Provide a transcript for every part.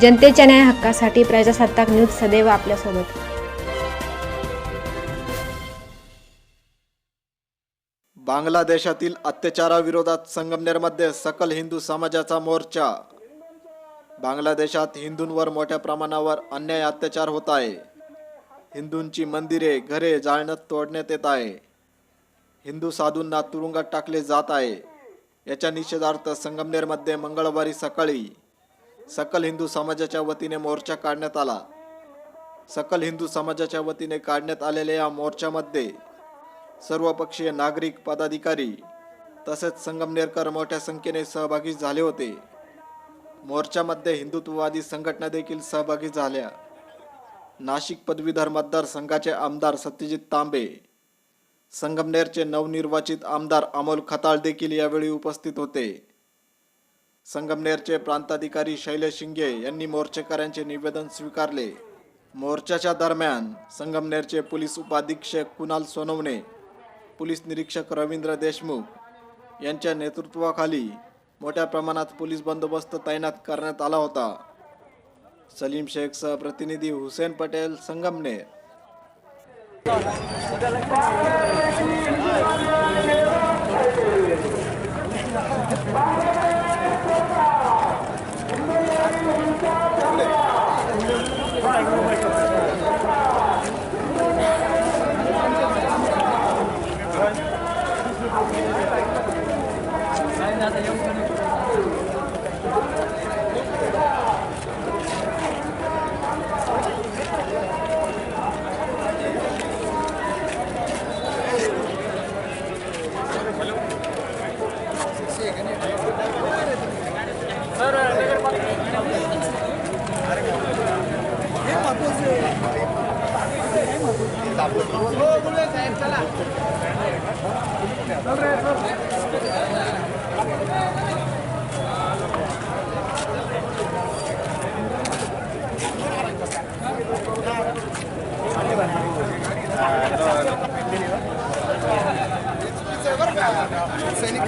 जनतेच्या न्याय हक्कासाठी प्रजासत्ताक न्यूज सदैव आपल्यासोबत. बांगलादेशातील अत्याचाराविरोधात संगमनेरमध्ये सकल हिंदू समाजाचा मोर्चा. बांगलादेशात हिंदूंवर मोठ्या प्रमाणावर अन्याय अत्याचार होत आहे. हिंदूंची मंदिरे घरे जाळण्यात तोडण्यात येत आहे. हिंदू साधूंना तुरुंगात टाकले जात आहे. याच्या निषेधार्थ संगमनेरमध्ये मंगळवारी सकाळी सकल हिंदू समाजाच्या वतीने मोर्चा काढण्यात आला. सकल हिंदू समाजाच्या वतीने काढण्यात आलेल्या या मोर्चामध्ये सर्वपक्षीय नागरिक पदाधिकारी तसेच संगमनेरकर मोठ्या संख्येने सहभागी झाले होते. मोर्चामध्ये हिंदुत्ववादी संघटना देखील सहभागी झाल्या. नाशिक पदवीधर मतदारसंघाचे आमदार सत्यजित तांबे संगमनेरचे नवनिर्वाचित आमदार अमोल खताळ देखील यावेळी उपस्थित होते. संगमनेरचे प्रांताधिकारी शैलेश शिंगे यांनी मोर्चेकऱ्यांचे निवेदन स्वीकारले. मोर्चाच्या दरम्यान संगमनेरचे पोलीस उपाधीक्षक कुणाल सोनवणे पोलीस निरीक्षक रवींद्र देशमुख यांच्या नेतृत्वाखाली मोठ्या प्रमाणात पोलीस बंदोबस्त तैनात करण्यात आला होता. सलीम शेखसह प्रतिनिधी हुसेन पटेल संगमनेर.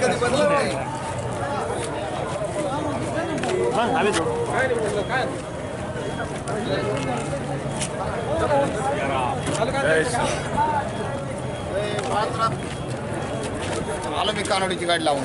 सैनिक कधी बदलत नाही आलो मी कानोडीची गाडी लावून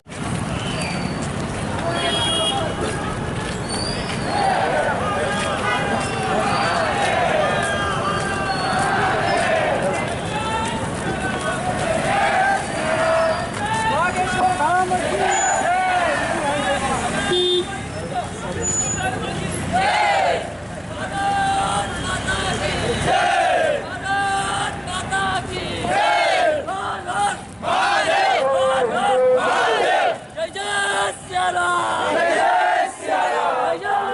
जय जय श्रीराम जय जय श्रीराम जय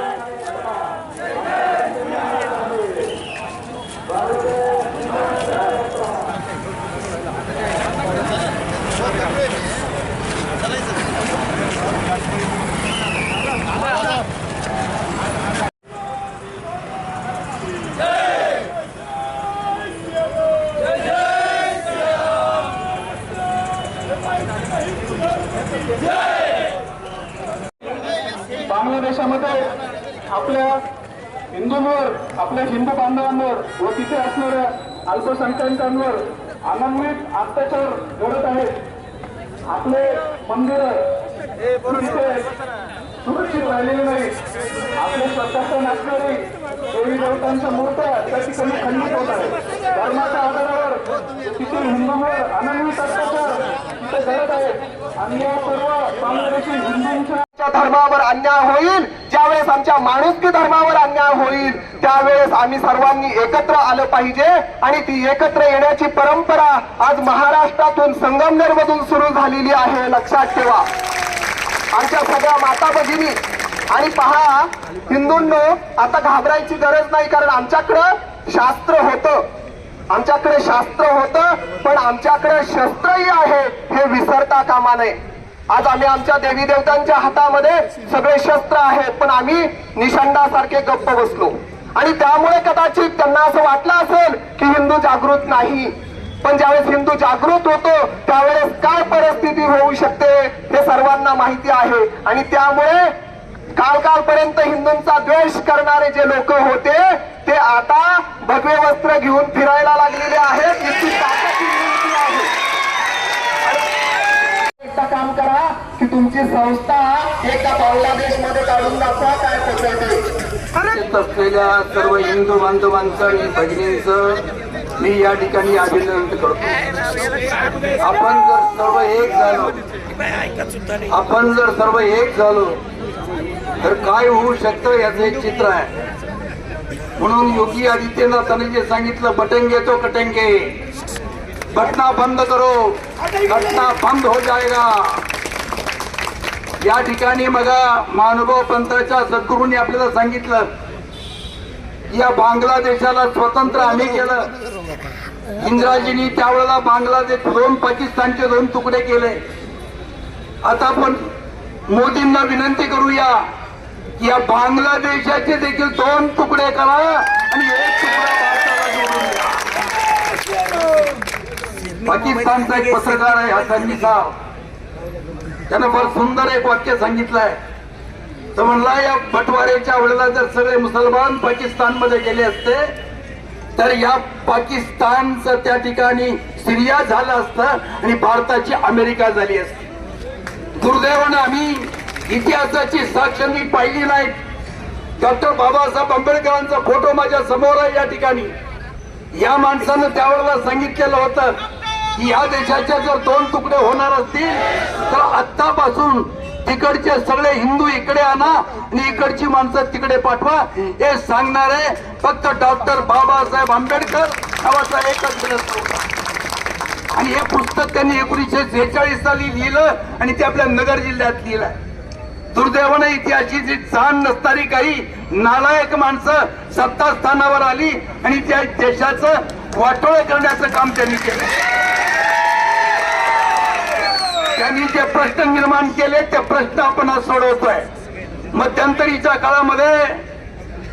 बांगलादेशामध्ये आपल्या हिंदूंवर आपल्या हिंदू बांधवांवर व तिथे असणाऱ्या अल्पसंख्याकांवर अनन्वित अत्याचार घडत आहेत. आपले मंदिर तिथे सुरक्षित राहिलेले नाही. आपले स्वतःच्या नसणारी देवी देवतांच्या मूर्त्या त्या ठिकाणी खंडित होत आहेत धर्माच्या आधारावर तिथे हिंदूंवर अनन्वित अत्याचार तिथे घडत आहेत. आणि या सर्व बांगलादेशी हिंदूंच्या आमच्या धर्मावर अन्याय होईल ज्यावेळेस आमच्या माणुसकी धर्मावर अन्याय होईल त्यावेळेस आम्ही सर्वांनी एकत्र आलं पाहिजे आणि ती एकत्र येण्याची परंपरा आज महाराष्ट्रातून संगमनेर मधून सुरू झालेली आहे. लक्षात ठेवा. आमच्या सगळ्या माता भगिनी. आणि पहा हिंदूंनो आता घाबरायची गरज नाही कारण आमच्याकडं शास्त्र होतं. आमच्याकडे शास्त्र होतं पण आमच्याकडे शस्त्रही आहे हे विसरता कामा नये. आज आम्ही आमच्या देवी देवतांच्या हातामध्ये सगळे शस्त्र आहेत पण आम्ही निषंडासारखे गप्प बसलो. आणि त्यामुळे कदाचित त्यांना असं वाटलं असेल की हिंदू जागृत नाही. पण ज्यावेळेस हिंदू जागृत होतो त्यावेळेस काय परिस्थिती होऊ शकते हे सर्वांना माहिती आहे. आणि त्यामुळे काल कालपर्यंत हिंदूंचा द्वेष करणारे जे लोक होते ते आता भगवे वस्त्र घेऊन फिरायला लागलेले आहेत इतकी ताकद हिंदूंची आहे एकदा काम करा की तुमची संस्था एका बांगलादेशमध्ये काढून दाखवा काय येत असलेल्या सर्व हिंदू बांधवांचं आणि भगिनींचं मी या ठिकाणी अभिनंदन करतो. आपण जर सर्व एक झालो आपण जर सर्व एक झालो तर काय होऊ शकतं याचं एक चित्र आहे. म्हणून योगी आदित्यनाथांनी जे सांगितलं बटेंगे तो कटेंगे. घटना बंद करो। घटना बंद हो जाएगा। या ठिकाणी बघा महानुभव पंथाच्या सद्गुरूंनी आपल्याला सांगितलं या बांगलादेशाला स्वतंत्र आम्ही केलं. इंग्रजींनी त्यावेळेला बांगलादेश दोन पाकिस्तानचे दोन तुकडे केले. आता आपण मोदींना विनंती करूया या बांगलादेशाचे देखील दोन तुकडे करा आणि एक तुकडा भारताला जोडून द्या पाकिस्तानचा एक पत्रकार आहे हसन निसार त्यानं फार सुंदर एक वाक्य सांगितलंय. तर म्हणला या बटवाऱ्याच्या वेळेला जर सगळे मुसलमान पाकिस्तानमध्ये गेले असते तर या पाकिस्तानचं त्या ठिकाणी सिरिया झालं असतं आणि भारताची अमेरिका झाली असती. दुर्दैवानं आम्ही इतिहासाची साक्ष मी पाहिली नाही डॉक्टर बाबासाहेब आंबेडकरांचा फोटो माझ्यासमोर आहे या ठिकाणी. या माणसानं त्यावेळेला सांगितलेलं होतं की या देशाचे जर दोन तुकडे होणार असतील तर आत्तापासून तिकडचे सगळे हिंदू इकडे आणा आणि इकडची माणसं तिकडे पाठवा. हे सांगणारे फक्त डॉक्टर बाबासाहेब आंबेडकर नावाचा एकच ग्रंथ होता. आणि हे पुस्तक त्यांनी एकोणीसशे सेहेचाळीस साली लिहिलं आणि ते आपल्या नगर जिल्ह्यात लिहिलं दुर्दैवाने इतिहासाची जी जाण नसणारी काही नालायक माणसं सत्ता स्थानावर आली आणि त्या देशाचं वाटोळे करण्याचं काम त्यांनी केलं. त्यांनी जे प्रश्न निर्माण केले ते प्रश्न आपण आज सोडवतोय. मध्यंतरीच्या काळामध्ये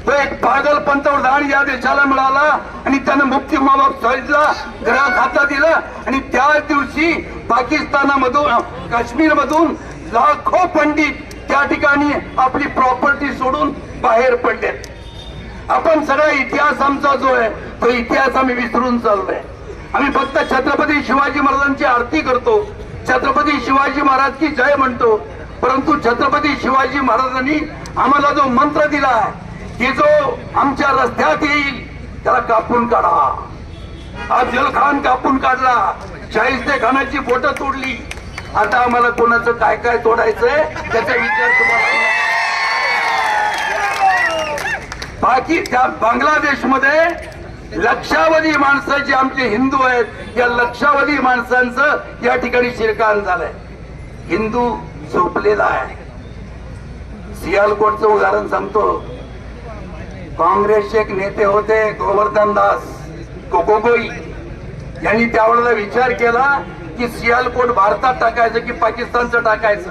तो एक पागल पंतप्रधान या देशाला मिळाला आणि त्यानं मुक्ती माबाप शहीदला घरात हातात दिलं आणि त्या दिवशी पाकिस्तानामधून काश्मीरमधून लाखो पंडित त्या ठिकाणी आपली प्रॉपर्टी सोडून बाहेर पडलेत आपण सगळा इतिहास आमचा जो आहे तो इतिहास आम्ही विसरून चाललोय. आम्ही फक्त छत्रपती शिवाजी महाराजांची आरती करतो. छत्रपती शिवाजी महाराज की जय म्हणतो. परंतु छत्रपती शिवाजी महाराजांनी आम्हाला जो मंत्र दिला की जो आमच्या रस्त्यात येईल त्याला कापून काढा. अफजल खान कापून काढला. शाहिस्ते खानाची बोट तोडली. आता आम्हाला कोणाचं काय काय तोडायचंय त्याचा विचार तुम्हाला बाकी त्या बांगलादेशमध्ये लक्षावधी माणसं जी आमचे हिंदू आहेत या लक्षावधी माणसांचं या ठिकाणी शिरकाण झालंय. हिंदू झोपलेला आहे. सियालकोटचं उदाहरण सांगतो. काँग्रेसचे एक नेते होते गोवर्धन दास कोकोगोई यांनी त्यावेळेला विचार केला की सियालकोट भारतात टाकायचं की पाकिस्तानचं टाकायचं?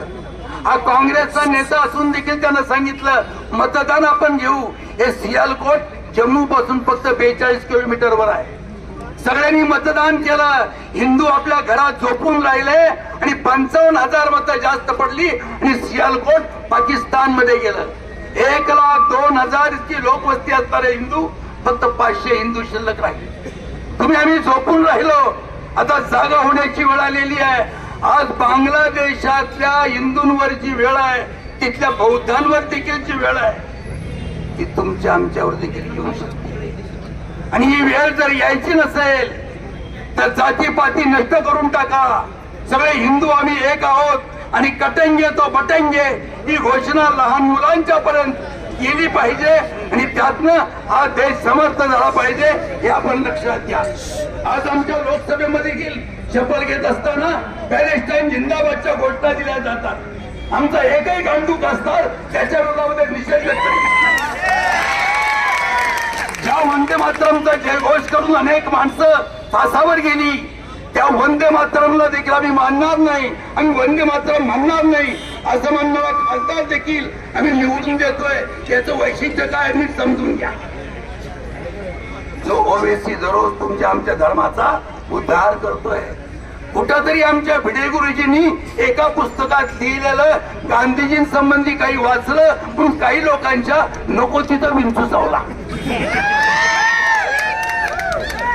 हा काँग्रेसचा नेता असून देखील त्यानं सांगितलं मतदान आपण घेऊ. हे सियालकोट जम्मू पासून फक्त बेचाळीस किलोमीटर वर आहे. सगळ्यांनी मतदान केलं. हिंदू आपल्या घरात झोपून राहिले आणि पंचावन्न हजार मतं जास्त पडली आणि सियालकोट पाकिस्तानमध्ये गेलं. एक लाख दोन हजार इतकी लोकवस्ती असणारे हिंदू फक्त पाचशे हिंदू शिल्लक राहिले. तुम्ही आम्ही झोपून राहिलो. आता जागा होण्याची वेळ आलेली आहे. आज बांगलादेशातल्या हिंदूंवर जी वेळ आहे तिथल्या बौद्धांवर देखील जी वेळ आहे. ती तुमच्या आमच्यावर देखील येऊ शकते. आणि ही वेळ जर यायची नसेल तर जातीपाती नष्ट करून टाका. सगळे हिंदू आम्ही एक आहोत आणि कटेंगे तो बटेंगे ही घोषणा लहान मुलांच्या पर्यंत केली पाहिजे आणि त्यातनं हा देश समर्थ झाला पाहिजे हे आपण लक्षात घ्या. आज आमच्या लोकसभेमध्ये देखील शपथ घेत असताना पॅलेस्टाईन जिंदाबादच्या घोषणा दिल्या जातात. आमचा एकही गांडूक असतात त्याच्या विरोधामध्ये निषेध व्यक्त ज्या वंदे मातरमचा जयघोष करून अनेक माणसं फासावर गेली त्या वंदे मातरमला देखील आम्ही मानणार नाही आम्ही वंदे मातरम म्हणणार नाही असं म्हणणारा खासदार देखील आम्ही निवडून देतोय. याचं वैशिष्ट्य काय आम्ही नीट समजून घ्या. जो ओवेसी दररोज तुमच्या आमच्या धर्माचा उद्धार करतोय कुठंतरी आमच्या भिडे गुरुजींनी एका पुस्तकात लिहिलेलं गांधीजींसंबंधी काही वाचलं पण काही लोकांच्या नको तिथं विंचू चावला.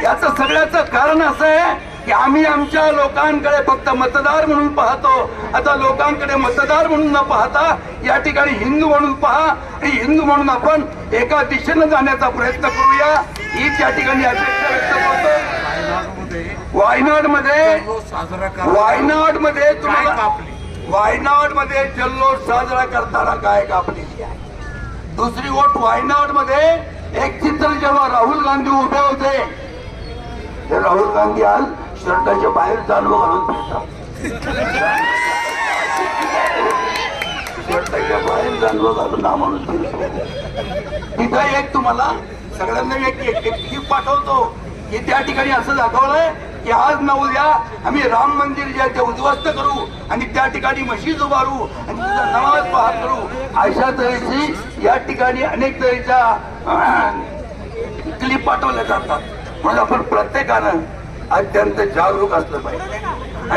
याचं सगळ्याचं कारण असं आहे की आम्ही आमच्या लोकांकडे फक्त मतदार म्हणून पाहतो. आता लोकांकडे मतदार म्हणून न पाहता या ठिकाणी हिंदू म्हणून पहा आणि हिंदू म्हणून आपण एका दिशेनं जाण्याचा प्रयत्न करूया. ही त्या ठिकाणी अपेक्षा व्यक्त करतो. वायनाडमध्ये वायनाडमध्ये तुम्हाला वायनाडमध्ये जल्लोष साजरा करताना काय कापलेली आहे. दुसरी गोष्ट वायनाडमध्ये एक चित्र जेव्हा राहुल गांधी उभे होते ते राहुल गांधी आज शर्टाच्या बाहेर जानवं घालून शर्टाच्या बाहेर जानवं घालून म्हणून फिरतो तिथं एक तुम्हाला सगळ्यांना एक एक पाठवतो की त्या ठिकाणी असं दाखवलंय की आज न उद्या आम्ही राम मंदिर जे आहे ते उद्ध्वस्त करू आणि त्या ठिकाणी मशीद उभारू आणि तिचा नमाज पहा करू. अशा तऱ्हेची या ठिकाणी अनेक तऱ्हेच्या क्लिप पाठवल्या जातात. म्हणून आपण प्रत्येकानं अत्यंत जागरूक असलं पाहिजे.